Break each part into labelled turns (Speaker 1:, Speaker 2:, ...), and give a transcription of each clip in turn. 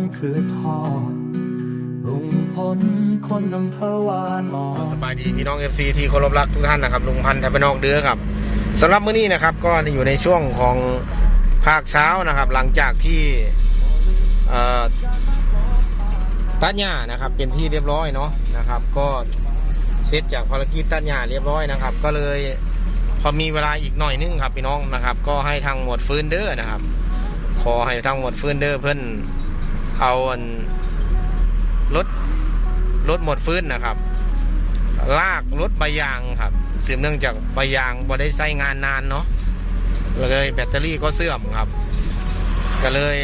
Speaker 1: นคืนทอดลุงพลคนอำเภอวานออ
Speaker 2: สบายดีพี่น้อง FC ที่เคารพรักทุกท่านนะครับลุงพันธ์ไทยบ้านนอกเดือครับสำหรับมื้อนี้นะครับ ก็อยู่ในช่วงของภาคเช้านะครับ หลังจากที่เอ่อตัดหญ้านะครับ เป็นที่เรียบร้อยเนาะนะครับ ก็เสร็จจากภารกิจตัดหญ้าเรียบร้อยนะครับ ก็เลยพอมีเวลาอีกหน่อยนึงครับพี่น้องนะครับ ก็ให้ทางหมวดฟื้นเด้อนะครับ ขอให้ทางหมวดฟื้นเด้อเพื่อน เอาอันรถรถหมดฟื้นนะครับ ลากรถใบยางครับสืบเนื่องจากใบยางบ่ได้ใช้งานนานเนาะเลยแบตเตอรี่ก็เสื่อมครับ ก็เลย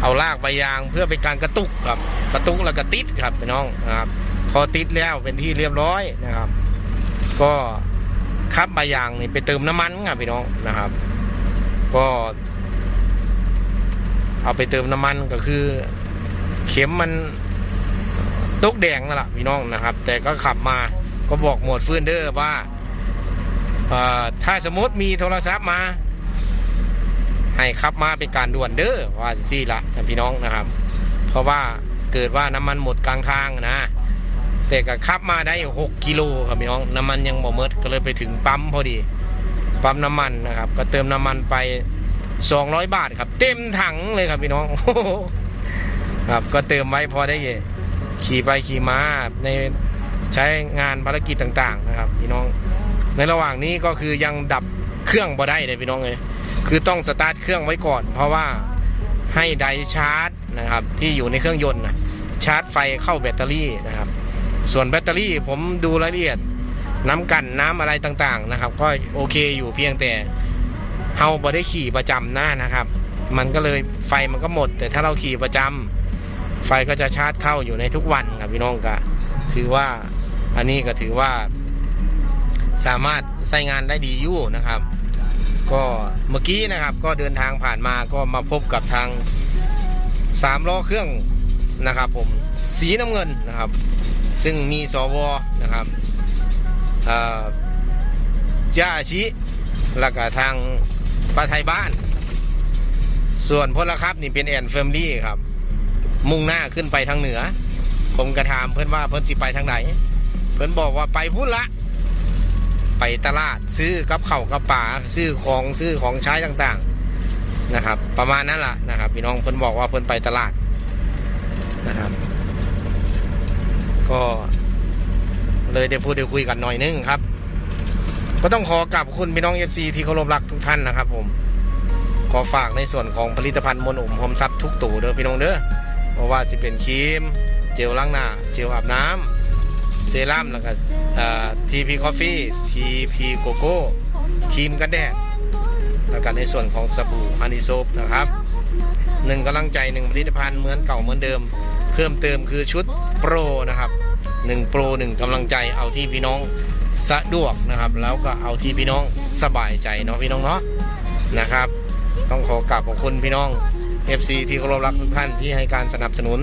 Speaker 2: เอาลากใบยางเพื่อเป็นการกระตุกครับ กระตุกแล้วก็ติดครับพี่น้องนะครับ พอติดแล้วเป็นที่เรียบร้อยนะครับ ก็ขับใบยางนี่ไปเติมน้ำมันครับพี่น้องนะครับ ก็ เอาไปเติมน้ำมันก็คือ เข็มมันตกแดงนั่นแหละพี่น้องนะครับ แต่ก็ขับมาก็บอกหมวดฟื้นเดอร์ว่าถ้าสมมติมีโทรศัพท์มา ให้ขับมาเป็นการด่วนเด้อว่าซี่ละพี่น้องนะครับ เพราะว่าเกิดว่าน้ำมันหมดกลางทางนะแต่ก็ขับมาได้ 6 กิโลครับพี่น้องน้ำมันยังบ่หมดก็เลยไปถึงปั๊มพอดีปั๊มน้ำมันนะครับ ก็เติมน้ำมันไป 200 บาทครับ เต็มถังเลยครับพี่น้องครับก็เติมไว้พอได้ขี่ไปขี่มาในใช้งานภารกิจต่าง ๆ นะครับ พี่น้อง ในระหว่างนี้ก็คือยังดับเครื่องบ่ได้เลยพี่น้องเลยคือต้องสตาร์ทเครื่องไว้ก่อน เพราะว่าให้ไดชาร์จนะครับ ที่อยู่ในเครื่องยนต์นะชาร์จไฟเข้าแบตเตอรี่นะครับ ส่วนแบตเตอรี่ผมดูรายละเอียดน้ำกันน้ำอะไรต่างๆนะครับ ก็โอเคอยู่เพียงแต่ เฮาบ่ได้ขี่ประจำหน้านะครับ มันก็เลยไฟมันก็หมด แต่ถ้าเราขี่ประจำไฟก็จะชาร์จเข้าอยู่ในทุกวันครับพี่น้องก็ถือว่าอันนี้ก็ถือว่า สามารถใช้งานได้ดีอยู่นะครับ ก็เมื่อกี้นะครับ ก็เดินทางผ่านมาก็มาพบกับทางสามล้อเครื่องนะครับ ผมสีน้ำเงินนะครับ ซึ่งมีสวนะครับเอ่อย่าอาชิแล้วก็ทาง ปลาไทยบ้าน ส่วนพลครับนี่เป็นแอนเฟมลี่ครับ มุ่งหน้าขึ้นไปทางเหนือ ผมกระถามเพื่อนว่าเพื่อนสิไปทางไหน เพื่อนบอกว่าไปพุ่นละ ไปตลาดซื้อกับเข่ากับป่าซื้อของซื้อของใช้ต่างๆนะครับ ประมาณนั้นแหละนะครับพี่น้องเพื่อนบอกว่าเพื่อนไปตลาดนะครับ ก็เลยได้พูดได้คุยกันหน่อยนึงครับ ก็ต้องขอกราบคุณพี่น้องเอฟซีที่เคารพรักทุกท่านนะครับ ผม ขอฝากในส่วนของผลิตภัณฑ์มนอุ่มหอมซับทุกตู่เด้อพี่น้องเด้อเพราะว่าสิเป็นครีม เจลล้างหน้า เจลอาบน้ำเซรั่มแล้วก็ทีพีคอฟฟี่ทีพีโกโก้ครีมกันแดดแล้วก็ในส่วนของสบู่ฮันนี่โซฟนะครับหนึ่งกำลังใจหนึ่งผลิตภัณฑ์เหมือนเก่าเหมือนเดิม เพิ่มเติมคือชุดโปรนะครับหนึ่งโปรหนึ่งกำลังใจเอาที่พี่น้อง สะดวกนะครับ แล้วก็เอาที่พี่น้องสบายใจเนาะพี่น้องเนาะนะครับ ต้องขอกราบขอบคุณพี่น้อง FC ที่เคารพรักทุกท่านที่ให้การสนับสนุน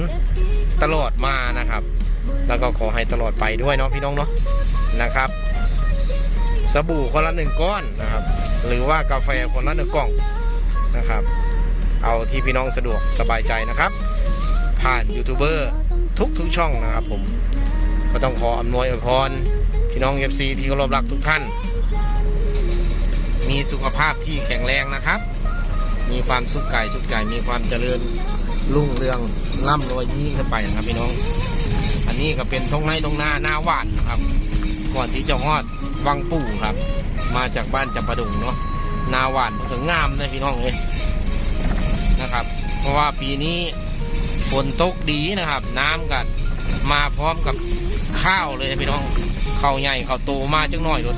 Speaker 2: ตลอดมานะครับ แล้วก็ขอให้ตลอดไปด้วยเนาะพี่น้องเนาะนะครับ สบู่คนละหนึ่งก้อนนะครับ หรือว่ากาแฟคนละหนึ่งกล่องนะครับ เอาที่พี่น้องสะดวกสบายใจนะครับ ผ่านยูทูบเบอร์ทุกทุกช่องนะครับผมก็ต้องขออำนวยอวยพร พี่น้อง FC ที่เคารพรักทุกท่าน มีสุขภาพที่แข็งแรงนะครับ มีความสุขกายสุขใจมีความเจริญรุ่งเรืองร่ำรวยยิ่งขึ้นไปนะครับพี่น้อง อันนี้ก็เป็นท้องไร่ท้องนาหน้าหวานนะครับ ก่อนที่จะฮอดวังปู่ครับ มาจากบ้านจับประดุงเนาะนาหวานถึงงามนะพี่น้องเลยนะครับ เพราะว่าปีนี้ฝนตกดีนะครับ น้ำกันมาพร้อมกับข้าวเลยนะพี่น้อง ข้าใหญ่เข้าโตมาจังหน่อยรถ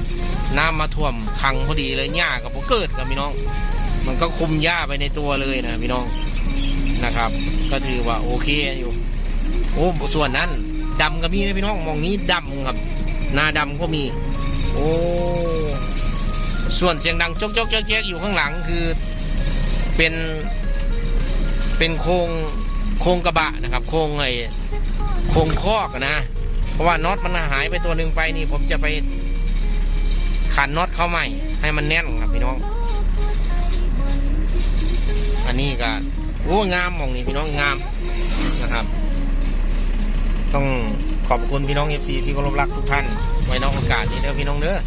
Speaker 2: น้ำมาท่วมขังพอดีเลยหญ้ากับพวกเกิดกับพี่น้อง มันก็คุมหญ้าไปในตัวเลยนะพี่น้องนะครับ ก็ถือว่าโอเคอยู่โอ้ส่วนนั้นดำก็มีนะพี่น้องมองนี้ดำครับหน้าดำก็มี โอ้ส่วนเสียงดังจกจกแจ๊กแจ๊กอยู่ข้างหลังคือเป็นเป็นโครงโครงกระบะนะครับ โครงไอ้โครงคอกนะ เพราะว่าน็อตมันหายไปตัวหนึ่งไปนี่ ผมจะไปขันน็อตเข้าใหม่ ให้มันแน่นครับพี่น้อง อันนี้ก็โอ้งามมองนี้พี่น้องงามนะครับ ต้องขอบคุณพี่น้องเอฟซีที่เคารพรักทุกท่าน ไว้นอกโอกาสนี้เด้อพี่น้องเด้อ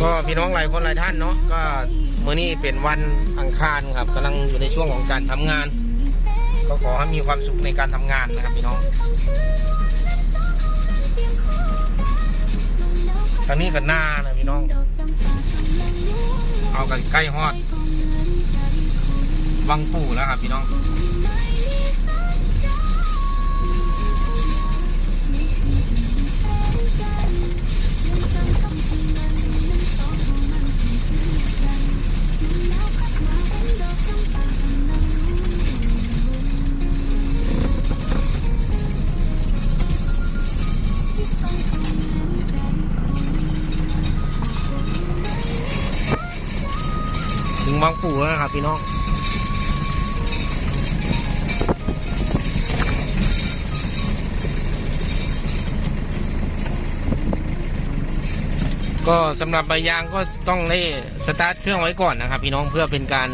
Speaker 2: ก็พี่น้องหลายคนหลายท่านเนาะก็เมื้อนี้เป็นวันอังคารครับกำลังอยู่ในช่วงของการทำงาน ก็ขอให้มีความสุขในการทำงานนะครับพี่น้องทางนี้ก็หน้านะพี่น้อง เอากันใกล้ฮอดวังปู่แล้วครับพี่น้อง ปู่แล้วนะครับพี่น้องก็สำหรับใบยางก็ต้องได้สตาร์ทเครื่องไว้ก่อนนะครับ พี่น้องเพื่อเป็นการ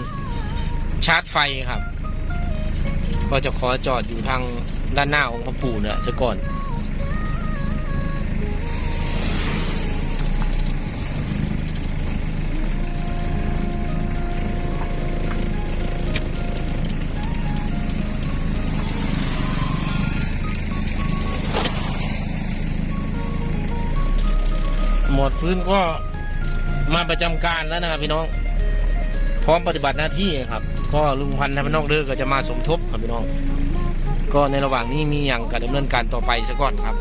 Speaker 2: ชาร์จไฟครับ ก็จะขอจอดอยู่ทางด้านหน้าองค์พระปู่เนี่ยซะก่อน หมวดฟื้นก็มาประจำการแล้วนะครับพี่น้อง พร้อมปฏิบัติหน้าที่ครับ ก็ลุงพันธ์ธรรมนอกเด้อก็จะมาสมทบครับพี่น้อง ก็ในระหว่างนี้มีอย่างการดำเนินการต่อไปซะก่อนครับ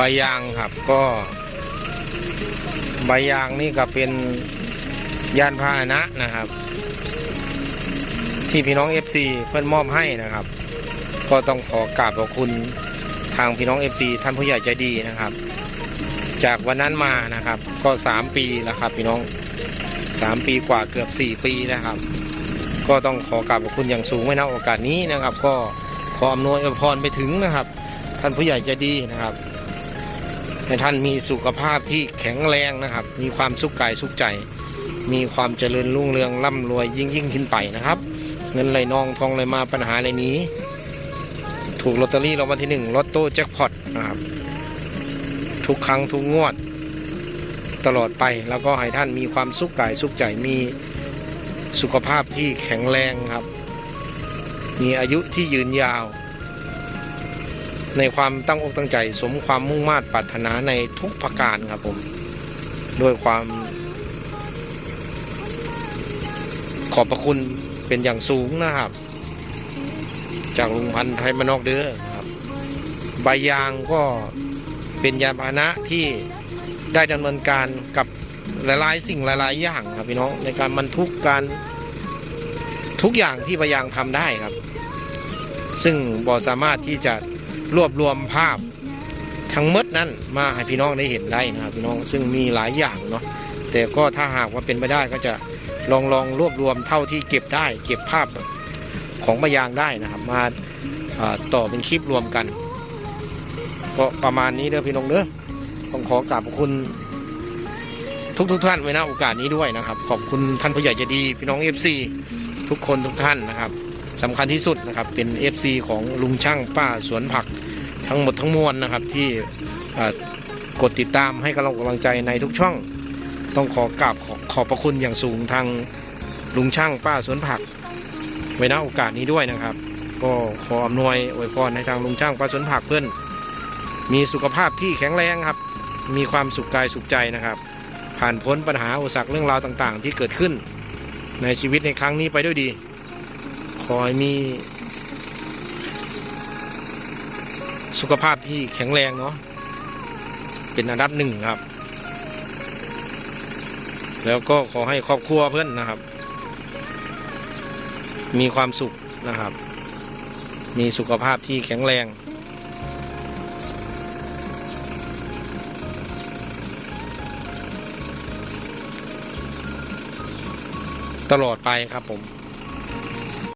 Speaker 2: บยางครับก็ใบยางนี่ก็เป็นยานพาหนะนะครับ ที่พี่น้อง FC เพื่อนมอบให้นะครับ ก็ต้องขอกราบขอบคุณทางพี่น้อง FC ท่านผู้ใหญ่ใจดีนะครับ จากวันนั้นมานะครับ ก็ 3 ปีแล้วครับ พี่น้อง 3 ปีกว่าเกือบ 4 ปีนะครับ ก็ต้องขอกราบขอบคุณอย่างสูงไว้ณโอกาสนี้นะครับ ก็ขออำนวยอวยพรไปถึงนะครับ ท่านผู้ใหญ่ใจดีนะครับ ให้ท่านมีสุขภาพที่แข็งแรงนะครับ มีความสุขกายสุขใจ มีความเจริญรุ่งเรืองร่ำรวยยิ่งยิ่งขึ้นไปนะครับ เงินไหลนองทองไหลมาปัญหาอะไรนี้ ถูกลอตเตอรี่รางวัลที่หนึ่งลอตโต้แจ็คพอตนะครับ ทุกครั้งทุกงวด ตลอดไปแล้วก็ให้ท่านมีความสุขกายสุขใจมีสุขภาพที่แข็งแรงครับ มีอายุที่ยืนยาว ในความตั้งอกตั้งใจ สมความมุ่งมา่ปรารถนาในทุกประการครับผมด้วยความขอบพระคุณเป็นอย่างสูงนะครับ จากลุงพันธ์ไทยมานอกเด้อครับ ใบยางก็เป็นยานพาหนะที่ได้ดำเนินการกับหลายๆ สิ่งหลายๆ อย่างครับพี่น้องในการบรรทุกการทุกอย่างที่ใบยางทำได้ครับ ซึ่งบอสามารถที่จะ รวบรวมภาพทั้งหมดนั้นมาให้พี่น้องได้เห็นได้นะครับพี่น้องซึ่งมีหลายอย่างเนาะแต่ก็ถ้าหากว่าเป็นไปได้ก็จะลองลองรวบรวมเท่าที่เก็บได้ เก็บภาพของใบยางได้นะครับมาาต่อเป็นคลิปรวมกัน ก็ประมาณนี้เด้อพี่น้องเด้อต้องขอกราบขอบคุณทุกทุกๆท่านไว้นะโอกาสนี้ด้วยนะครับ ขอบคุณท่านผู้ใหญ่ใจดี พี่น้องเอฟซีทุกคนทุกท่านนะครับ สำคัญที่สุดนะครับเป็น FC ของลุงช่างป้าสวนผักทั้งหมดทั้งมวลนะครับที่กดติดตามให้กำลังกำลังใจในทุกช่อง ต้องขอกราบขอขอบพระคุณอย่างสูงทางลุงช่างป้าสวนผัก ไว้ณโอกาสนี้ด้วยนะครับ ก็ขออำนวยอวยพรให้ทางลุงช่างป้าสวนผักเพื่อนมีสุขภาพที่แข็งแรงครับ มีความสุขกายสุขใจนะครับ ผ่านพ้นปัญหาอุปสรรคเรื่องราวต่างๆ ที่เกิดขึ้นในชีวิตในครั้งนี้ไปด้วยดี อให้มีสุขภาพที่แข็งแรงเนาะเป็นอันดับหนึ่งครับ แล้วก็ขอให้ครอบครัวเพื่อนนะครับ มีความสุขนะครับ มีสุขภาพที่แข็งแรง ตลอดไปครับผม